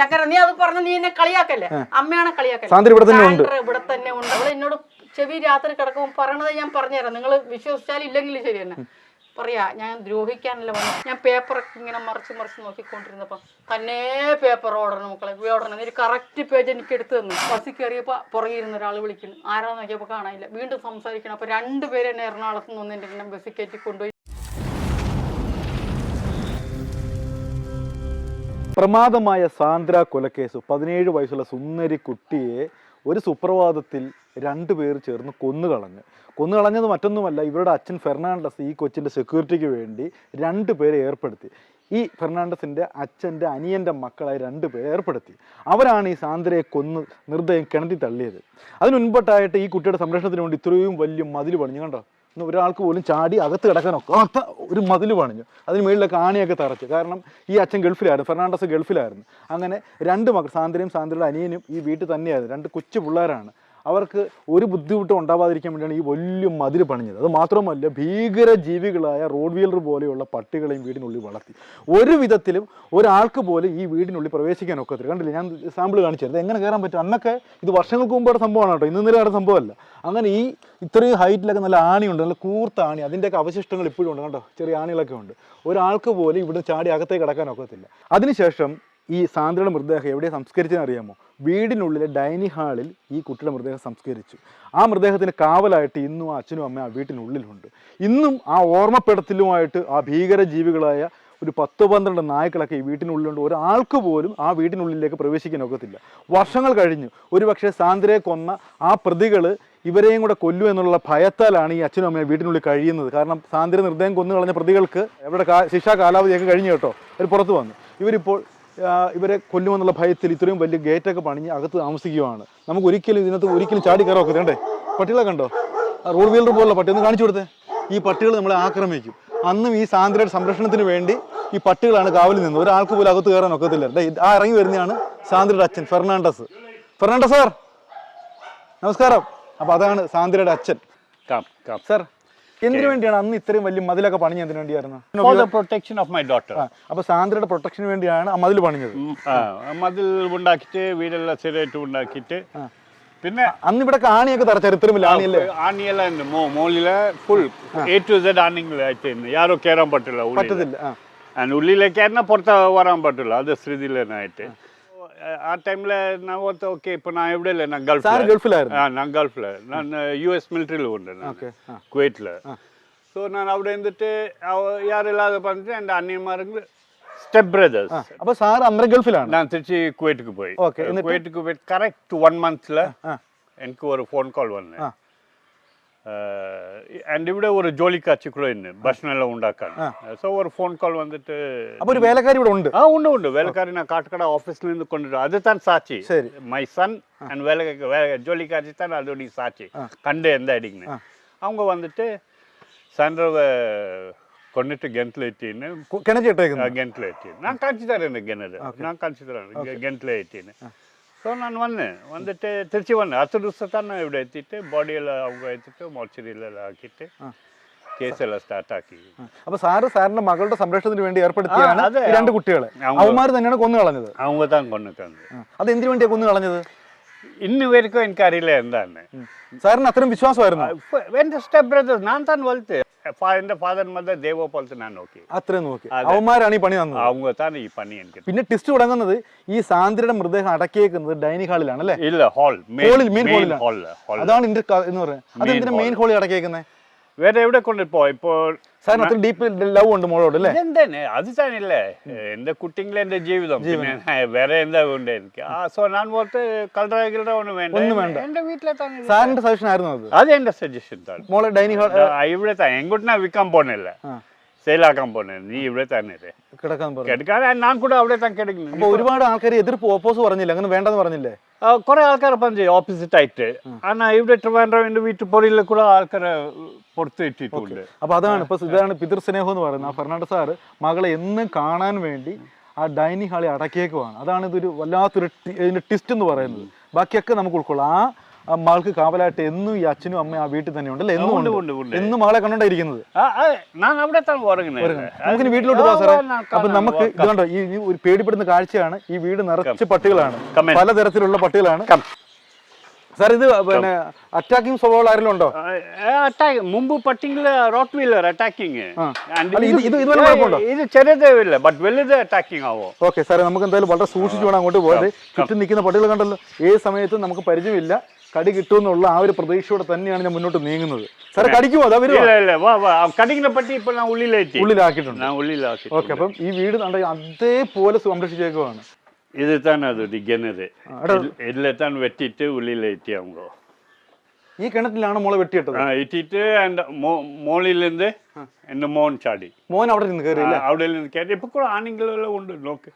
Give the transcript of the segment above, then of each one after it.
ചക്കര നീ അത് പറഞ്ഞ നീ എന്നെ കളിയാക്കല്ലേ? അമ്മയാണ് കളിയാക്കല്ലേ? സാന്ദ്ര ഇവിടെ തന്നെ ഉണ്ട്. ഇവിടെ തന്നെ ഉണ്ട്. അവൾ എന്നോട് ചെവി രാത്രി കിടക്കുമ്പോൾ പറയണത് ഞാൻ പറഞ്ഞുതരാം. നിങ്ങൾ വിശ്വസിച്ചാൽ ഇല്ലെങ്കിൽ ശരി തന്നെ. പറയാ ഞാൻ ദ്രോഹിക്കാനല്ല വന്നു. ഞാൻ പേപ്പറൊക്കെ ഇങ്ങനെ മറിച്ച് മറിച്ച് നോക്കിക്കൊണ്ടിരുന്നപ്പോൾ തന്നെ പേപ്പർ ഓടണം മക്കളെ ഓടണം. ഒരു കറക്റ്റ് പേജ് എനിക്ക് എടുത്തു തന്നു. ബസ്സിൽ കയറിയപ്പോൾ പുറകിരുന്ന ഒരാൾ വിളിക്കുന്നു. ആരാന്ന് നോക്കിയപ്പോൾ കാണാനില്ല. വീണ്ടും സംസാരിക്കണം. അപ്പോൾ രണ്ടുപേരെന്നെ എറണാകുളത്ത് നിന്ന് എന്റെ ബസ്സിൽ കയറ്റി കൊണ്ടുപോയി. പ്രമാദമായ സാന്ദ്ര കൊലക്കേസ്. പതിനേഴ് വയസ്സുള്ള സുന്ദരി കുട്ടിയെ ഒരു സുപ്രഭാതത്തിൽ രണ്ടുപേർ ചേർന്ന് കൊന്നുകളഞ്ഞ്. കൊന്നുകളഞ്ഞത് മറ്റൊന്നുമല്ല ഇവരുടെ അച്ഛൻ ഫെർണാണ്ടസ് ഈ കൊച്ചിന്റെ സെക്യൂരിറ്റിക്ക് വേണ്ടി രണ്ട് പേരെ ഏർപ്പെടുത്തി. ഈ ഫെർണാണ്ടസിന്റെ അച്ഛന്റെ അനിയന്റെ മക്കളായി രണ്ട് പേരെ ഏർപ്പെടുത്തി. അവരാണ് ഈ സാന്ദ്രയെ കൊന്ന് നിർദ്ദയം കിണറ്റി തള്ളിയത്. അതിന് മുൻപട്ടായിട്ട് ഈ കുട്ടിയുടെ സംരക്ഷണത്തിന് വേണ്ടി ഇത്രയും വലിയ മതിൽ പണിഞ്ഞു കണ്ടോ? ഇന്ന് ഒരാൾക്ക് പോലും ചാടി അകത്ത് കിടക്കാനൊക്കാത്ത ഒരു മതിൽ പണിഞ്ഞു. അതിന് മുകളിലൊക്കെ ആണിയൊക്കെ തറച്ചു. കാരണം ഈ അച്ഛൻ ഗൾഫിലായിരുന്നു ഫെർണാണ്ടസ് ഗൾഫിലായിരുന്നു. അങ്ങനെ രണ്ട് മക്കൾ സാന്ദ്രയും സാന്ദ്രയുടെ അനിയനും ഈ വീട്ടിൽ തന്നെയായിരുന്നു. രണ്ട് കൊച്ചു പിള്ളേരാണ്. അവർക്ക് ഒരു ബുദ്ധിമുട്ടും ഉണ്ടാവാതിരിക്കാൻ വേണ്ടിയാണ് ഈ വലിയ മതിൽ പണിഞ്ഞത്. അത് മാത്രമല്ല ഭീകര ജീവികളായ റോഡ് വീലർ പോലെയുള്ള പട്ടികളെയും വീടിനുള്ളിൽ വളർത്തി. ഒരു വിധത്തിലും ഒരാൾക്ക് പോലും ഈ വീടിനുള്ളിൽ പ്രവേശിക്കാൻ ഒക്കത്തില്ല. കണ്ടില്ല? ഞാൻ സാമ്പിൾ കാണിച്ചു തരുന്നത് എങ്ങനെ കയറാൻ പറ്റും? അന്നൊക്കെ ഇത് വർഷങ്ങൾക്ക് മുമ്പ് സംഭവമാണ് കേട്ടോ. ഇന്ന് നിലയുടെ സംഭവമല്ല. അങ്ങനെ ഈ ഇത്രയും ഹൈറ്റിലൊക്കെ നല്ല ആണിയുണ്ട്. നല്ല കൂർത്ത ആണി. അതിന്റെയൊക്കെ അവശിഷ്ടങ്ങൾ ഇപ്പോഴും ഉണ്ട്. കേട്ടോ ചെറിയ ആണികളൊക്കെ ഉണ്ട്. ഒരാൾക്ക് പോലും ഇവിടെ ചാടി അകത്തേക്ക് കിടക്കാൻ ഒക്കത്തില്ല. അതിനുശേഷം ഈ സാന്ദ്രയുടെ മൃതദേഹം എവിടെ സംസ്കരിച്ചതെന്ന് അറിയാമോ? വീടിനുള്ളിലെ ഡൈനിങ് ഹാളിൽ ഈ കുട്ടിയുടെ മൃതദേഹം സംസ്കരിച്ചു. ആ മൃതദേഹത്തിന് കാവലായിട്ട് ഇന്നും ആ അച്ഛനും അമ്മയും ആ വീട്ടിനുള്ളിലുണ്ട്. ഇന്നും ആ ഓർമ്മപ്പെടുത്തലുമായിട്ട് ആ ഭീകര ജീവികളായ ഒരു പത്ത് പന്ത്രണ്ട് നായ്ക്കളൊക്കെ ഈ വീട്ടിനുള്ളിലുണ്ട്. ഒരാൾക്ക് പോലും ആ വീട്ടിനുള്ളിലേക്ക് പ്രവേശിക്കാൻ ഒക്കത്തില്ല. വർഷങ്ങൾ കഴിഞ്ഞു. ഒരുപക്ഷെ സാന്ദ്രയെ കൊന്ന ആ പ്രതികൾ ഇവരെയും കൂടെ കൊല്ലു എന്നുള്ള ഭയത്താലാണ് ഈ അച്ഛനും അമ്മയും വീട്ടിനുള്ളിൽ കഴിയുന്നത്. കാരണം സാന്ദ്ര നിർദ്ദയം കൊന്നു കളഞ്ഞ പ്രതികൾക്ക് അവരുടെ ശിക്ഷാ കാലാവധിയൊക്കെ കഴിഞ്ഞു കേട്ടോ. അവർ പുറത്തു വന്നു. ഇവരിപ്പോൾ ഇവരെ കൊല്ലുമെന്നുള്ള ഭയത്തിൽ ഇത്രയും വലിയ ഗേറ്റൊക്കെ പണിഞ്ഞ് അകത്ത് താമസിക്കുകയാണ്. നമുക്ക് ഒരിക്കലും ഇതിനകത്ത് ഒരിക്കലും ചാടി കയറൊക്കെ കണ്ടേ? പട്ടികളെ കണ്ടോ? റോഡ് വീലർ പോലുള്ള പട്ടി ഒന്ന് കാണിച്ചു കൊടുത്തേ. ഈ പട്ടികൾ നമ്മളെ ആക്രമിക്കും. അന്നും ഈ സാന്ദ്രയുടെ സംരക്ഷണത്തിന് വേണ്ടി ഈ പട്ടികളാണ് കാവലിൽ നിന്ന് ഒരാൾക്ക് പോലും അകത്ത് കയറാൻ ഒക്കത്തില്ല. ആ ഇറങ്ങി വരുന്നതാണ് സാന്ദ്രയുടെ അച്ഛൻ ഫെർണാണ്ടസ്. ഫെർണാണ്ടസ് സാർ നമസ്കാരം. അപ്പൊ അതാണ് സാന്ദ്രയുടെ അച്ഛൻ. സാർ എന്തിനു വേണ്ടിയാണ് അന്ന് ഇത്രയും വലിയ മതിലൊക്കെ പണിഞ്ഞ എന്തിനു വേണ്ടിയായിരുന്നു? ഓഫ് മൈ ഡോട്ടർ അപ്പൊ സാന്ദ്രയുടെ പ്രൊട്ടക്ഷന് വേണ്ടിയാണ് ആ മതിൽ പണിഞ്ഞത്. മതിൽ ഉണ്ടാക്കിട്ട് വീടെല്ലാം ശരിയായിട്ട് ഉണ്ടാക്കിയിട്ട് പിന്നെ അന്ന് ഇവിടെ ആണിയൊക്കെ തറ ചരിത്രമില്ല ആണിയല്ലേ? ആണിയെല്ലാം മോളിലെ ഫുൾ എ ടു സെഡ് ആണിങ്ങളായിട്ടായിരുന്നു യാരോ കയറാൻ പറ്റില്ല പറ്റത്തില്ല ഉള്ളിലേക്ക് പുറത്ത് വരാൻ പറ്റില്ല. അത് സ്ഥിതിയിലായിട്ട് ಆ ಟೈಮ್ಲ நான் ಅಂತ ஓகே இப்போ நான் எப்படி இல்லை? நான் சார் கல்ஃபில் ஆ நான் கல்ஃபில் நான் யூஎஸ் மிலிட்ரியில் உண்டு நான். குவைட்டில் ஸோ நான் அவட இருந்துட்டு அவ யாரெல்லாம் அதை பார்த்துட்டு എൻ്റെ അനിയന്മാരെങ്കിലും സ്റ്റെപ്പ് ബ്രദേഴ്സ് അപ്പോൾ സാർ അന്നേരം ഗൾഫിലാണ് நான் திருச்சி குவைட்டுக்கு போய். ஓகே, എന്നിട്ട്? குவைட்டுக்கு போய் கரெக்ட் ஒன் மந்த்ல எனக்கு ஒரு ஃபோன் கால் வந்தேன். ആൻഡ് ഇവിടെ ഒരു ജോലിക്കാച്ചി കൂടെ ഉണ്ട് ഭക്ഷണമെല്ലാം ഉണ്ടാക്കാൻ സോ ഒരു ഫോൺ കോൾ വന്നിട്ട് അപ്പോൾ ഒരു വേലക്കാരി ഇവിടെ ഉണ്ട് ആ ഉണ്ട് ഉണ്ട് വേലക്കാരി ഞാൻ കാട്ടുകട ഓഫീസിൽ നിന്ന് കൊണ്ടിട്ട് അത് താൻ സാക്ഷി മൈ സൺ ആൻഡ് വേല ജോലിക്കാച്ചി താൻ അതോടി സാക്ഷി കണ്ട് എന്തായിരിക്കും அவங்க வந்துட்டு சாயந்தரவை கொண்டுட்டு கெண்ட்ல ஏற்றின்னு கிணறு கெண்ட்ல ஏற்றின்னு நான் காட்சி தரேன் கிணறு நான் காட்சி தரேன் கெண்ட்ல ஏற்றின்னு ஸோ நான் வந்தேன் வந்துட்டு திருச்சி வந்தேன் அடுத்த நிமிஷம் தான் நான் இப்படி ஏற்றிட்டு பாடியில் அவங்க ஏற்றிட்டு மோச்சரியில் ஆக்கிட்டு കേസല്ല സ്റ്റാർട്ടാക്കി അപ്പൊ സാറ് സാറിന്റെ മകളുടെ സംരക്ഷണത്തിന് വേണ്ടി ഏർപ്പെടുത്തിയാണ് രണ്ട് കുട്ടികളെ. അവന്മാർ തന്നെയാണ് കൊന്നു കളഞ്ഞത് അവങ്ക കൊന്നു കളഞ്ഞത് അത് എന്തിനു വേണ്ടിയാണ് കൊന്നു കളഞ്ഞത് ഇന്ന് എനിക്കറിയില്ല എന്താണ്. സാറിന് അത്രയും വിശ്വാസമായിരുന്നു? എന്റെ സ്റ്റെപ്പ് ബ്രദർ ഞാൻ തന്നെ വലുത്ത് എന്റെ ഫാദർ മദർ ദേവോ പോലത്തെ ഞാൻ നോക്കി. അത്രയും നോക്കി. അവന്മാരാണ് ഈ പണി തന്നത്. അവങ്ക തന്നെ ഈ പണി എനിക്ക് പിന്നെ ടിസ്റ്റ് തുടങ്ങുന്നത് ഈ സാന്ദ്രയുടെ മൃതദേഹം അടക്കിയേക്കുന്നത് ഡൈനിങ് ഹാളിലാണ് അല്ലേ? ഇല്ല ഹോൾ ഹോളിൽ മെയിൻ ഹോളിൽ അതാണ് ഇന്റെ എന്ന് പറയുന്നത്. അതെന്തിനാ മെയിൻ ഹാളിൽ അടക്കിയേക്കുന്നത് വേറെ എവിടെ കൊണ്ടിപ്പോ ഇപ്പോൾ സാറിന് അത്ര ഡീപ്പ് ലവ് ഉണ്ട് മോളോട് അല്ലേ? എന്താണ് അത് താനില്ലേ എന്റെ കുട്ടിങ്ങളെ എന്റെ ജീവിതം. പിന്നെ വേറെ എന്താ ഉണ്ട് എനിക്ക് ആ സോ ഞാൻ കളറ ഒന്നും വേണ്ട. ഒന്നും വേണ്ട. എന്റെ വീട്ടിലെ തന്നെ സാറിന്റെ സജഷൻ ആയിരുന്നു അത്? അത് എന്റെ സജഷൻ മോളെ ഡൈനിങ് ഹാൾ ഇവിടെ തന്നെ എങ്ങോട്ട് വിൽക്കാൻ പോണില്ല. സെയിലാക്കാൻ പോണേ നീ ഇവിടെ തന്നെ. കിടക്കാൻ പറഞ്ഞു കിടക്കാൻ ഞാൻ കൂടെ അവിടെ തന്നെ കിടക്കുന്നു. ഒരുപാട് ആൾക്കാർ എതിർപ്പ് ഓപ്പോസ് പറഞ്ഞില്ല? അങ്ങനെ വേണ്ടെന്ന് പറഞ്ഞില്ലേ? കുറെ ആൾക്കാർ പറഞ്ഞു ഓപ്പോസിറ്റ് ആയിട്ട്. ആ. ഇവിടെ ട്രിവാൻഡ്രം എന്റെ വീട്ടു പൊറിയിൽ കൂടെ ആൾക്കാരെ പുറത്തു ഇട്ടിട്ടുണ്ട്. അപ്പൊ അതാണ് ഇപ്പൊ ഇതാണ് പിതൃസ്നേഹം എന്ന് പറയുന്നത്. ആ ഫെർണാണ്ടോ സാറ് മകളെ എന്നും കാണാൻ വേണ്ടി ആ ഡൈനിങ് ഹാളിൽ അടക്കിയേക്കുവാണ്. അതാണ് ഇതൊരു വല്ലാത്തൊരു ടി- ഇതിന്റെ ടിസ്റ്റ് എന്ന് പറയുന്നത്. ബാക്കിയൊക്കെ നമുക്ക് ഉൾക്കൊള്ളാം. ആ മകൾക്ക് കാവലായിട്ട് എന്നും ഈ അച്ഛനും അമ്മയും ആ വീട്ടിൽ തന്നെ ഉണ്ടല്ലേ എന്നും ഉണ്ട്. എന്നും മകളെ കണ്ടോണ്ടിരിക്കുന്നത് ആ, ആ, ഞാൻ അവിടെ തന്നെ ഉറങ്ങുന്നത് നമുക്ക് വീട്ടിലോട്ട് പോകാം സാറേ. അപ്പൊ നമുക്ക് ഇത് കണ്ടോ ഈ ഒരു പേടിപ്പെടുന്ന കാഴ്ചയാണ് ഈ വീട് നിറച്ച് പട്ടികളാണ്. പലതരത്തിലുള്ള പട്ടികളാണ്. സാർ ഇത് പിന്നെ അറ്റാക്കിംഗ് സ്വഭാവം ആരെങ്കിലും ഉണ്ടോ? അറ്റാക്ക് മുമ്പ് പട്ടിങ്ങിൽ റോട്ട് വീലർ അറ്റാക്കിങ് അല്ല, ഇത് ഇല്ല ബട്ട് വലുത് അറ്റാക്കിംഗ് ആവോ? ഓക്കെ സാറേ നമുക്ക് എന്തായാലും വളരെ സൂക്ഷിച്ചു വേണം അങ്ങോട്ട് പോയത് ചുറ്റും നിൽക്കുന്ന പട്ടികൾ കണ്ടല്ലോ. ഏത് സമയത്തും നമുക്ക് പരിചയമില്ല. കടി കിട്ടുമെന്നുള്ള ആ ഒരു പ്രതീക്ഷയോടെ തന്നെയാണ് ഞാൻ മുന്നോട്ട് നീങ്ങുന്നത്. സാറെ കടിക്കുമോ അതാ കടിങ്ങിനെ പറ്റി ഇപ്പൊ ഞാൻ ഉള്ളിലേറ്റി. ഉള്ളിലാക്കിയിട്ടുണ്ട്. ഞാൻ ഉള്ളിലാക്കി ഓക്കെ അപ്പം ഈ വീട് അതേപോലെ സംരക്ഷിച്ചേക്കുവാണ്. ഇത് തന്നെ അത് கிணறு இதில் വെട്ടിട്ട് வெட்டிட்டு உள்ளில் ഈ കിണറ്റിലാണ് മോളെ വെട്ടിയിട്ടത്? ഇട്ടിട്ട് എന്റെ മോളിൽ നിന്ന് എന്റെ മോൻ ചാടി. മോൻ അവിടെ നിന്ന് കയറി അവിടെ നിന്ന് കയറി ഇപ്പൊ കൂടെ ആണെങ്കിലും ഉണ്ട് നോക്ക്.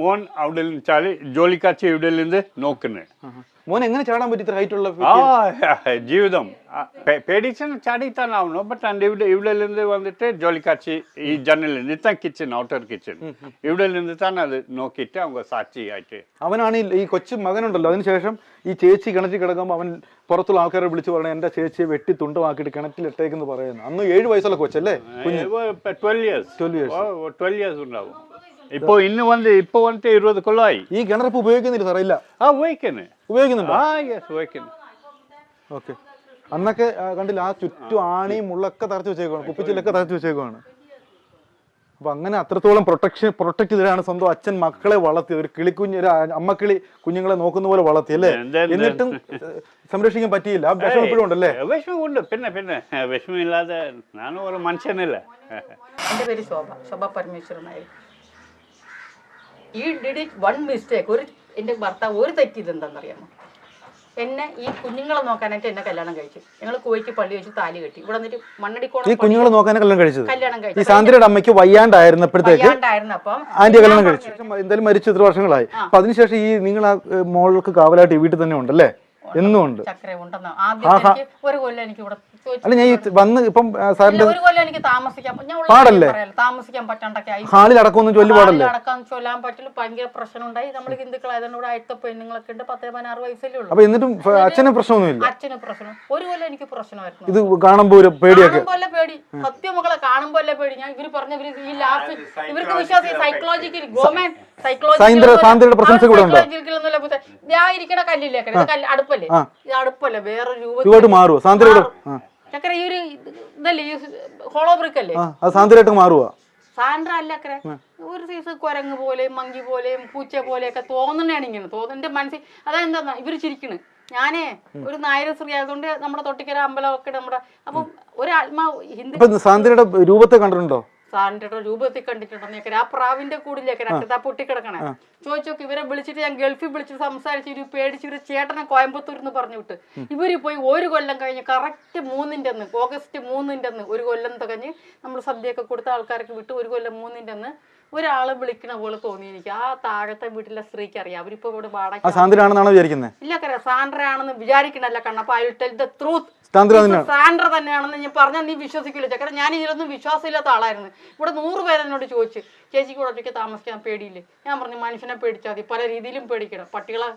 മോൻ അവിടെ നിന്ന് ചാടി ജോലിക്കാച്ച ഇവിടെ നിന്ന് നോക്കുന്നേ മോൻ എങ്ങനെ ചാടാൻ പറ്റി ഇത്ര ഹൈറ്റ് ഉള്ള ആ ജീവിതം ആ, പേ- പേടിച്ചാണ് ചാടിത്താൻ ആവണം ബട്ട് എൻ്റെ ഇവിടെ ഇവിടെ നിന്ന് വന്നിട്ട് ജോലിക്കാച്ചി ഈ ജനലിൽ നിത്ത കിച്ചൺ ഔട്ടർ കിച്ചൺ ഇവിടെ നിന്ന് തന്നെ അത് നോക്കിയിട്ട് அவங்க സാക്ഷി ആയിട്ട് അവനാണ് ഈ- ഈ കൊച്ചു മകനുണ്ടല്ലോ അതിനുശേഷം ഈ ചേച്ചി കിണറ്റിൽ കിടക്കുമ്പോൾ അവൻ പുറത്തുള്ള ആൾക്കാരെ വിളിച്ച് പറഞ്ഞു എന്റെ ചേച്ചിയെ വെട്ടി തുണ്ടമാക്കിയിട്ട് കിണറ്റിൽ ഇട്ടേക്കെന്ന് പറയുന്നു അന്ന് ഏഴ് വയസ്സുള്ള കൊച്ചല്ലേ twelve years 12 years. Twelve years ഉണ്ടാവും ഇപ്പൊ ഇന്ന് വന്ന് ഇപ്പൊ വന്നിട്ട് ഇരുപത് കൊല്ലമായി. ഈ കിണറിപ്പ് ഉപയോഗിക്കുന്നില്ല സാറേ ഇല്ല. ആ ഉപയോഗിക്കുന്നു. ഉപയോഗിക്കുന്നുണ്ടോ? ആ യെസ് ഉപയോഗിക്കുന്നു. ഓക്കെ. അന്നൊക്കെ കണ്ടില്ല ആ ചുറ്റും ആണി മുള്ളൊക്കെ തറച്ചു വെച്ചേക്കുവാണ് കുപ്പിച്ചിലൊക്കെ തറച്ചു വെച്ചേക്കുവാണ്. അപ്പൊ അങ്ങനെ അത്രത്തോളം പ്രൊട്ടക്ഷൻ പ്രൊട്ടക്ട് ചെയ്തിട്ടാണ് സ്വന്തം അച്ഛൻ മക്കളെ വളർത്തി ഒരു കിളിക്കുഞ്ഞ് ഒരു അമ്മക്കിളി കുഞ്ഞുങ്ങളെ നോക്കുന്ന പോലെ വളർത്തി അല്ലേ? എന്നിട്ടും സംരക്ഷിക്കാൻ പറ്റിയില്ല. ആ വിഷമം ഇപ്പോഴും ഉണ്ടല്ലേ? വിഷമം ഉണ്ട് പിന്നെ പിന്നെ വിഷമില്ലാതെ ഞാനും ഒരു മനുഷ്യനല്ലേ? എന്റെ പേര് ശോഭ. ശോഭ പരമേശ്വരൻ നായർ. ഈ ഡിഡ് ഇറ്റ് വൺ മിസ്റ്റേക്ക് ഒരു എന്റെ ഭർത്താവ് ഒരു തെറ്റിയത് എന്താണെന്നറിയാമോ എന്നെ ഈ കുഞ്ഞുങ്ങളെ നോക്കാനായിട്ട് എന്നെ കല്യാണം കഴിച്ചു. ഞങ്ങൾ കോഴിക്ക് പള്ളി വെച്ച് താലി കെട്ടി. ഇവിടെ വന്നിട്ട് ഈ കുഞ്ഞുങ്ങളെ നോക്കാനെ കല്യാണം കഴിച്ചു കല്യാണം കഴിച്ചു. ഈ സാന്ദ്രയുടെ അമ്മയ്ക്ക് വയ്യാണ്ടായിരുന്നപ്പോഴത്തേക്ക് വയ്യാണ്ടായിരുന്നപ്പം ആന്റി കല്യാണം കഴിച്ചു. എന്തായാലും മരിച്ചു ഇത്ര വർഷങ്ങളായി. അപ്പൊ അതിനുശേഷം ഈ നിങ്ങൾ ആ മോൾക്ക് കാവലായിട്ട് ഈ വീട്ടിൽ തന്നെ ഉണ്ടല്ലേ? എന്നും ഉണ്ട്. ചക്കര ഉണ്ടെന്ന് ആദ്യം ഒരു കൊല്ലം എനിക്ക് ഇവിടെ അല്ല ഞാൻ വന്ന് ഇപ്പം സാറിന്റെ ഒരു കൊല്ലം എനിക്ക് താമസിക്കാൻ ഞാൻ ഉള്ള പാടല്ലേ? താമസിക്കാൻ പറ്റാണ്ടൊക്കെ ഹാളിൽ അടക്കമൊന്നും ചൊല്ലി പാടല്ലേ? അടക്കാൻ ചൊല്ലാൻ പറ്റില്ല. ഭയങ്കര പ്രശ്നമുണ്ടായി. നമ്മൾ ഹിന്ദുക്കളായതുകൊണ്ട് ഇവിടെ അടുത്ത പെണ്ണുങ്ങളൊക്കെ ഉണ്ട്. പത്ത് പതിനാറ് വയസ്സല്ലേ ഉള്ളൂ. അപ്പൊ എന്നിട്ടും അച്ഛന് പ്രശ്നമൊന്നുമില്ല? അച്ഛന് പ്രശ്നം. ഒരു കൊല്ലം എനിക്ക് പ്രശ്നമായിരുന്നു. ഇത് കാണുമ്പോ ഒരു പേടിയൊക്കെ? പേടി. സത്യമക്കളെ കാണുമ്പോലെ പേടി. ഞാൻ ഇവർ പറഞ്ഞ ഇവർ ഈ ലാസ്റ്റ് ഇവർക്ക് വിശ്വാസം സൈക്കോളജിക്കൽ ഗോമൻ സാന്ദ്ര സാന്ദ്രയുടെ പ്രശംസ കൂടെ ഉണ്ടോ? ഇരിക്കണ കല്ലില്ലേ? കല്ല് അടുപ്പല്ലേ. അടുപ്പല്ലേ? വേറെ രൂപത്തിൽ ഇതുമായിട്ട് മാറുമോ സാന്ദ്രയുടെ ചക്കര ഈ ഒരു ഇതല്ലേ ഈ ഹോളോ ബ്രിക്ക് അല്ലേ? അത് സാന്ദ്ര അല്ല അക്കരെ. ഒരു സൈസ് കുരങ്ങ് പോലെയും മങ്കി പോലെയും പൂച്ച പോലെയൊക്കെ തോന്നണേണ് ഇങ്ങനെ. തോന്നുന്റെ മനസ്സിൽ അതെന്താ ഇവർ ചിരിക്കണ്. ഞാനേ ഒരു നായര സ്ത്രീ ആയതുകൊണ്ട് നമ്മുടെ തൊട്ടിക്കര അമ്പലമൊക്കെ നമ്മുടെ അപ്പം ഒരു ആത്മാവ് ഹിന്ദു സാന്ദ്രയുടെ രൂപത്തെ കണ്ടിട്ടുണ്ടോ? സാറിന്റെ രൂപത്തിൽ കണ്ടിട്ടുണ്ടെന്നേക്കര ആ പ്രാവിന്റെ കൂടിലേക്ക് രക്തത്താ പൊട്ടിക്കിടക്കണേ. ചോദിച്ചോക്ക് ഇവരെ വിളിച്ചിട്ട് ഞാൻ ഗൾഫിൽ വിളിച്ച് സംസാരിച്ച് ഇവർ പേടിച്ച് ഇവർ ചേട്ടനെ കോയമ്പത്തൂർ എന്ന് പറഞ്ഞു വിട്ട്. ഇവർ പോയി ഒരു കൊല്ലം കഴിഞ്ഞ് കറക്റ്റ് മൂന്നിന്റെ അന്ന് ഓഗസ്റ്റ് മൂന്നിന്റെ അന്ന് ഒരു കൊല്ലം തികഞ്ഞ് നമ്മൾ സദ്യയൊക്കെ കൊടുത്ത ആൾക്കാർക്ക് വിട്ട് ഒരു കൊല്ലം മൂന്നിന്റെ അന്ന് ഒരാളെ വിളിക്കണ പോലെ തോന്നി എനിക്ക്. ആ താഴത്തെ വീട്ടിലെ സ്ത്രീക്ക് അറിയാം. അവരിപ്പോ ഇവിടെ വാടക സാന്ദ്രയാണെന്നാണ് വിചാരിക്കുന്നത് ഇല്ല കറിയാം സാൻഡ്ര ആണെന്ന് വിചാരിക്കണല്ല Kannappa I tell the truth. Sandra തന്നെയാണെന്ന് ഞാൻ പറഞ്ഞാൽ നീ വിശ്വസിക്കില്ല. ചക്കര ഞാൻ ഇതിലൊന്നും വിശ്വാസമില്ലാത്ത ആളായിരുന്നു. ഇവിടെ നൂറ് പേര് എന്നോട് ചോദിച്ചു ചേച്ചിക്ക് ഒറ്റയ്ക്ക് താമസിക്കാൻ പേടിയില്ലേ? ഞാൻ പറഞ്ഞു മനുഷ്യനെ പേടിച്ചാൽ മതി. പല രീതിയിലും പേടിക്കണം. പട്ടികളെ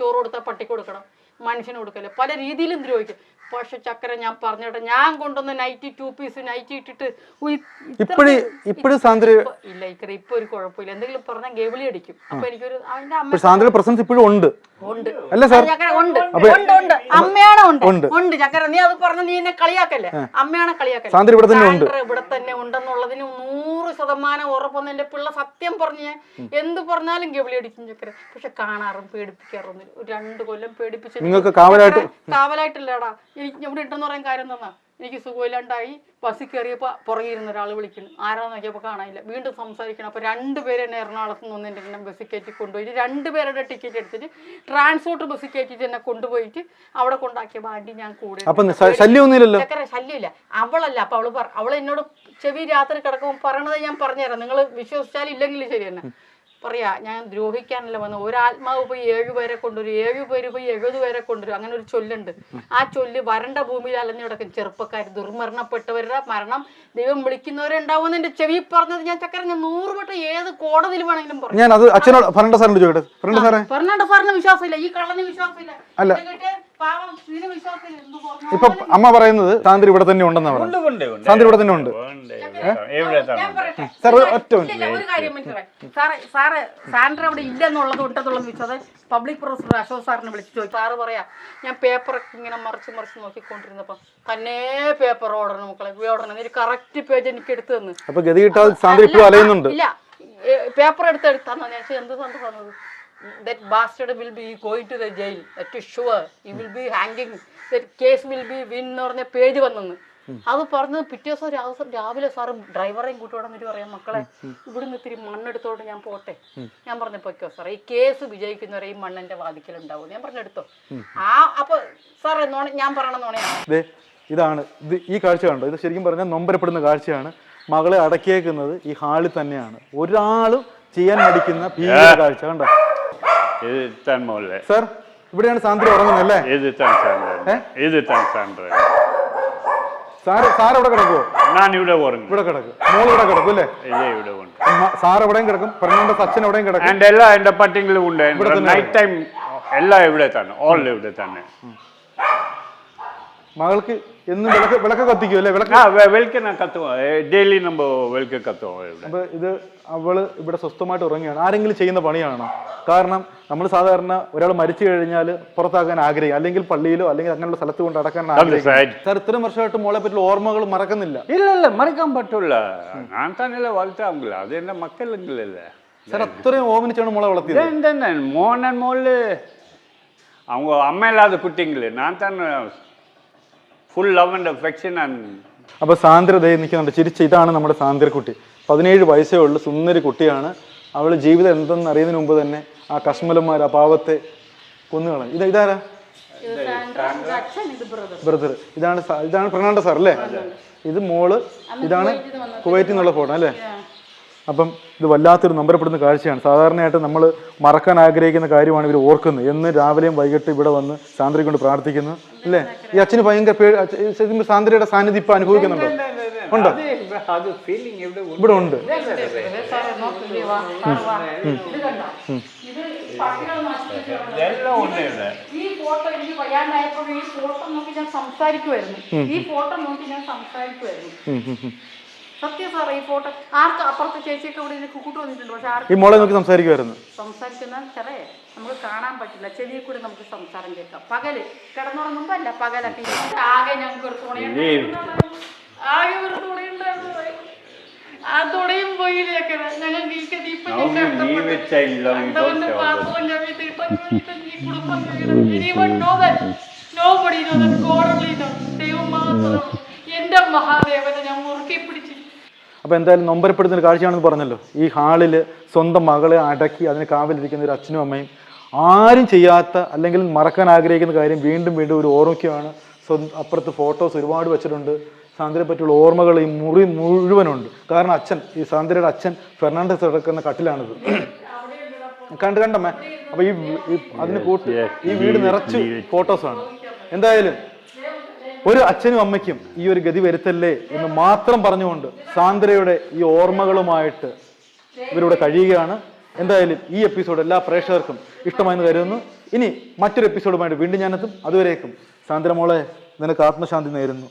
ചോറ് കൊടുത്താൽ പട്ടിക്ക് കൊടുക്കണം. മനുഷ്യന് കൊടുക്കല്ലേ? പല രീതിയിലും ദ്രോഹിക്കും. പക്ഷെ ചക്കര ഞാൻ പറഞ്ഞോട്ടെ ഞാൻ കൊണ്ടുവന്ന നൈറ്റി ടു പീസ് നൈറ്റി ഇട്ടിട്ട് ഇപ്പോഴും സാന്ദ്ര ഇല്ല ഇക്കറി ഇപ്പൊ ഒരു കുഴപ്പമില്ല. എന്തെങ്കിലും പറഞ്ഞാൽ ഗവിളി അടിക്കും. അപ്പൊ എനിക്കൊരു അവന്റെ അമ്മ പ്രസൻസ് ഇപ്പോഴും ഉണ്ട്. ഉണ്ട്. അല്ല സാർ. ചക്കര ഉണ്ട്. ഉണ്ട് ഉണ്ട്. അമ്മയാണ് ഉണ്ട്? ഉണ്ട്. ചക്കര നീ അത് പറഞ്ഞ നീ എന്നെ കളിയാക്കല്ലേ? അമ്മയാണ് കളിയാക്കല്ലേ? സാന്ദ്ര ഇവിടെ തന്നെ ഉണ്ട്. ഇവിടെ തന്നെ ഉണ്ടെന്നുള്ളതിന് നൂറ് ശതമാനം ഉറപ്പൊന്നും എന്റെ പിള്ള സത്യം പറഞ്ഞ് എന്ത് പറഞ്ഞാലും ഗവിളി അടിക്കും ചക്കര പക്ഷെ കാണാറും പേടിപ്പിക്കാറൊന്നും ഒരു രണ്ട് കൊല്ലം പേടിപ്പിച്ചു നിങ്ങൾക്ക് കാവലായിട്ട് കാവലായിട്ടില്ലടാ. എനിക്ക് ഇവിടെ ഇട്ടെന്ന് പറയാൻ കാര്യം തന്നാ എനിക്ക് സുഖമില്ലാണ്ടായി ബസ്സിൽ കയറിയപ്പോൾ പുറകെ ഇരുന്ന ഒരാൾ വിളിക്കുന്നു. ആരാന്ന് നോക്കിയപ്പോൾ കാണാനില്ല. വീണ്ടും സംസാരിക്കണം. അപ്പോൾ രണ്ട് പേര് എന്നെ എറണാകുളത്ത് നിന്ന് എന്റെ എന്നെ ബസ്സിൽ കയറ്റി കൊണ്ടുപോയിട്ട് രണ്ടുപേരുടെ ടിക്കറ്റ് എടുത്തിട്ട് ട്രാൻസ്പോർട്ട് ബസ്സിൽ കയറ്റിയിട്ട് എന്നെ കൊണ്ടുപോയിട്ട് അവിടെ കൊണ്ടാക്കിയ വാണ്ടി ഞാൻ കൂടെ ശല്യമൊന്നുമില്ലല്ലോ ശല്യമില്ല. അവളല്ല. അപ്പോൾ അവൾ അവൾ എന്നോട് ചെവി രാത്രി കിടക്കുമ്പോൾ പറയണത് ഞാൻ പറഞ്ഞുതരാം. നിങ്ങൾ വിശ്വസിച്ചാൽ ഇല്ലെങ്കിൽ ശരി തന്നെ. പറയാ ഞാൻ ദ്രോഹിക്കാനല്ല വന്നത്. ഒരാത്മാവ് പോയി ഏഴുപേരെ കൊണ്ടുവരും ഏഴുപേര് പോയി എഴുപത് പേരെ കൊണ്ടുവരും. അങ്ങനെ ഒരു ചൊല്ലുണ്ട്. ആ ചൊല്ല് വരണ്ട ഭൂമിയിൽ അലഞ്ഞു കിടക്കും ചെറുപ്പക്കാർ. ദുർമരണപ്പെട്ടവരുടെ മരണം ദൈവം വിളിക്കുന്നവരുണ്ടാവുമെന്ന് എന്റെ ചെവി പറഞ്ഞത് ഞാൻ ചക്കര ഞാൻ നൂറ് വട്ടം ഏത് കോടതിയിൽ വേണമെങ്കിലും പറഞ്ഞു ഞാൻ അത് അച്ഛനോട് ഫർണാണ്ട സാറിനോട് ചോദിക്കട്ടെ? ഫറണ്ട സാറേ? ഫെർണാണ്ടോ സാറിന് വിശ്വാസമില്ല. ഈ കള്ളന് വിശ്വാസമില്ല. അല്ല. ഇപ്പൊ അമ്മ പറയുന്നത് സാന്ദ്ര ഇവിടെ തന്നെ ഉണ്ടെന്ന് പറഞ്ഞു പറയുന്നത് സാന്ദ്ര ഇവിടെ തന്നെ ഉണ്ട്. സാർ ഒറ്റ ഇല്ല, ഇല്ല, ഒരു കാര്യം മനസ്സിലായി. സാറ് സാൻഡ്ര അവിടെ ഇല്ലെന്നുള്ളത് ഉണ്ടെന്നുള്ളത് വിശ്വാസം പബ്ലിക് പ്രൊഫസർ അശോക് സാറിനെ വിളിച്ചു ചോദിച്ചു. സാറ് പറയാ ഞാൻ പേപ്പറൊക്കെ ഇങ്ങനെ മറിച്ച് മറിച്ച് നോക്കിക്കൊണ്ടിരുന്നപ്പോ തന്നെ പേപ്പർ ഓടണം മക്കളെ ഓടണം ഒരു കറക്റ്റ് പേജ് എനിക്ക് എടുത്തു തന്നു. അപ്പൊ ഗതി കിട്ടാതെ സാന്ദ്ര ഇപ്പോഴും അലയുന്നുണ്ട്. ഇല്ല പേപ്പർ എടുത്ത് എടുത്താന്ന് ഞാൻ. എന്ത് സംഭവം തന്നത് bastard will be going to the jail. That is sure. He will be hanging. That case will be win എന്ന് പറഞ്ഞ പേജ് വന്നെന്ന്. അത് പറഞ്ഞത് പിറ്റേ ദിവസം രാവിലെ രാവിലെ സാറ് ഡ്രൈവറേയും കൂട്ടി വന്നിട്ട് പറയാം മക്കളെ ഇവിടുന്ന് ഇത്തിരി മണ്ണെടുത്തോണ്ട് ഞാൻ പോട്ടെ. ഞാൻ പറഞ്ഞു പൊയ്ക്കോ സാറേ ഈ കേസ് വിജയിക്കുന്നവരെ ഈ മണ്ണിന്റെ വാദിക്കലുണ്ടാവും ഞാൻ പറഞ്ഞെടുത്തോ ആ അപ്പൊ സാറേ നോണ ഞാൻ പറയണ ഇതാണ്. ഇത് ഈ കാഴ്ച കണ്ടോ? ഇത് ശരിക്കും പറഞ്ഞാൽ നൊമ്പരപ്പെടുന്ന കാഴ്ചയാണ്. മകളെ അടക്കിയേക്കുന്നത് ഈ ഹാളിൽ തന്നെയാണ്. ഒരാളും ചെയ്യാൻ മടിക്കുന്ന ഭീകര കാഴ്ച കണ്ടോ? സാർ ഇവിടെയാണ് സാന്ദ്ര ഉറങ്ങുന്നത് അല്ലേ സാർ ഞാൻ ഇവിടെ ഉറങ്ങും. ഇവിടെ കിടക്കും. മോൾ ഇവിടെ കിടക്കും അല്ലേ? ഇവിടെ ഉണ്ട്. മ- സാർ എവിടെയും കിടക്കും. അച്ഛൻ എവിടെയും കിടക്കും. എല്ലാ എന്റെ പട്ടിങ്ങളും ഉണ്ട്. നൈറ്റ് ടൈം എല്ലാം ഇവിടെ തന്നെ. ഓൾ ഇവിടെ തന്നെ. മകൾക്ക് എന്നും വിളക്ക് വിളക്ക് കത്തിക്കും അല്ലേ? വിളക്ക് ആ വെ- ഡെയിലി നമ്മൾ വെളിക്ക് കത്തുവാ അപ്പൊ ഇത് അവൾ ഇവിടെ സ്വസ്ഥമായിട്ട് ഉറങ്ങുകയാണ്. ആരെങ്കിലും ചെയ്യുന്ന പണിയാണോ? കാരണം നമ്മൾ സാധാരണ ഒരാൾ മരിച്ചു കഴിഞ്ഞാൽ പുറത്താക്കാൻ ആഗ്രഹിക്കും. അല്ലെങ്കിൽ പള്ളിയിലോ അല്ലെങ്കിൽ അങ്ങനെയുള്ള സ്ഥലത്ത് കൊണ്ട് അടക്കാൻ സാർ ഇത്രയും വർഷമായിട്ട് മോളെ പറ്റി ഓർമ്മകൾ മറക്കുന്നില്ല. ഇല്ല ഇല്ല മറക്കാൻ പറ്റൂല. ഞാൻ തന്നെയല്ലേ വളർത്താവുന്നില്ല അത് എന്റെ മക്കളെങ്കിലല്ലേ. സാർ അത്രയും ഓമനിച്ചാണ് മോളെ വളർത്തിയത്. ഇതെന്തെന്നെ? മോനൻ മോൾ. അവ അമ്മയില്ലാതെ இல்லாத ഞാൻ തന്നെ full love and affection and അപ്പോൾ സാന്ദ്ര ദയ നിൽക്കുന്നുണ്ട്. ചിരിച്ച് ഇതാണ് നമ്മുടെ സാന്ദ്രക്കുട്ടി. പതിനേഴ് വയസ്സേ ഉള്ളു സുന്ദരി കുട്ടിയാണ്. അവൾ ജീവിതം എന്തെന്ന് അറിയുന്നതിന് മുമ്പ് തന്നെ ആ കശ്മലന്മാർ ആ പാവത്തെ കൊന്നുകളഞ്ഞു. ഇത് ഇതാരാ? ബ്രദർ. ഇതാണ് ഇതാണ് പ്രണാണ്ട സാർ അല്ലേ? ഇത് മോൾ ഇതാണ് കുവൈറ്റിന്നുള്ള ഫോട്ടോ അല്ലേ? അപ്പം ഇത് വല്ലാത്തൊരു നമ്പരപ്പെടുന്ന കാഴ്ചയാണ്. സാധാരണയായിട്ട് നമ്മൾ മറക്കാൻ ആഗ്രഹിക്കുന്ന കാര്യമാണ് ഇവർ ഓർക്കുന്നത്. എന്ന് രാവിലെയും വൈകിട്ട് ഇവിടെ വന്ന് സാന്ദ്രി കൊണ്ട് പ്രാർത്ഥിക്കുന്നു. അല്ലേ? ഈ അച്ഛന് ഭയങ്കര പേടി സാന്ദ്രയുടെ സാന്നിധ്യം ഇപ്പം അനുഭവിക്കുന്നുണ്ടോ? ഉണ്ട്? ഇവിടെ ഉണ്ട്. ഈ ഫോട്ടോ എനിക്ക് വയ്യാണ്ടായപ്പോഴും ഈ ഫോട്ടോ നോക്കി ഞാൻ സംസാരിക്കുമായിരുന്നു ഈ ഫോട്ടോ നോക്കി ഞാൻ സംസാരിക്കുമായിരുന്നു സത്യം സാറേ ഈ ഫോട്ടോ ആർക്ക് അപ്പുറത്തെ ചേച്ചിയൊക്കെ ഇവിടെ ഇതിന് കൂട്ട് വന്നിട്ടുണ്ട്. പക്ഷെ ആർക്ക് ഈ മോളെ നോക്കി സംസാരിക്കുമായിരുന്നു സംസാരിക്കുന്ന ചെറേ നമുക്ക് കാണാൻ പറ്റില്ല. ചെവിയിൽ കൂടി നമുക്ക് സംസാരം കേൾക്കാം. പകൽ. കിടന്നുറങ്ങുമ്പോ അല്ല പകലൊക്കെ ഈ ആകെ ഞങ്ങൾക്ക് ഒരു തുണയുണ്ടായിരുന്നു ആകെ ഒരു തുണയുണ്ടായിരുന്നു ആ തുണയും പോയില്ലേക്ക് ഞങ്ങൾക്ക് ഈ ഗതി ഇപ്പൊ Now you leave it, child, you don't have that? ദൈവം മാത്രം. എന്റെ മഹാദേവനെ ഞാൻ മുറുക്കി പിടിച്ചു അപ്പോൾ എന്തായാലും നൊമ്പരപ്പെടുന്ന ഒരു കാഴ്ചയാണെന്ന് പറഞ്ഞല്ലോ. ഈ ഹാളിൽ സ്വന്തം മകളെ അടക്കി അതിന് കാവലിരിക്കുന്ന ഒരു അച്ഛനും അമ്മയും. ആരും ചെയ്യാത്ത അല്ലെങ്കിൽ മറക്കാൻ ആഗ്രഹിക്കുന്ന കാര്യം വീണ്ടും വീണ്ടും ഒരു ഓർമ്മയ്ക്കാണ്. സ്വന്തം അപ്പുറത്ത് ഫോട്ടോസ് ഒരുപാട് വെച്ചിട്ടുണ്ട്. സാന്ദ്രയെ പറ്റിയുള്ള ഓർമ്മകൾ ഈ മുറി മുഴുവനുണ്ട്. കാരണം അച്ഛൻ ഈ സാന്ദ്രയുടെ അച്ഛൻ ഫെർണാണ്ടസ് കിടക്കുന്ന കട്ടിലാണിത്. കണ്ട് കണ്ടമ്മേ അപ്പൊ ഈ അതിന് കൂട്ടി ഈ വീട് നിറച്ച് ഫോട്ടോസാണ് എന്തായാലും ഒരു അച്ഛനും അമ്മയ്ക്കും ഈ ഒരു ഗതി വരുത്തല്ലേ എന്ന് മാത്രം പറഞ്ഞുകൊണ്ട് സാന്ദ്രയുടെ ഈ ഓർമ്മകളുമായിട്ട് ഇവരിവിടെ കഴിയുകയാണ്. എന്തായാലും ഈ എപ്പിസോഡ് എല്ലാ പ്രേക്ഷകർക്കും ഇഷ്ടമായെന്ന് കരുതുന്നു. ഇനി മറ്റൊരു എപ്പിസോഡുമായിട്ട് വീണ്ടും ഞാനെത്തും. അതുവരേക്കും സാന്ദ്രമോളെ നിനക്ക് ആത്മശാന്തി നേരുന്നു.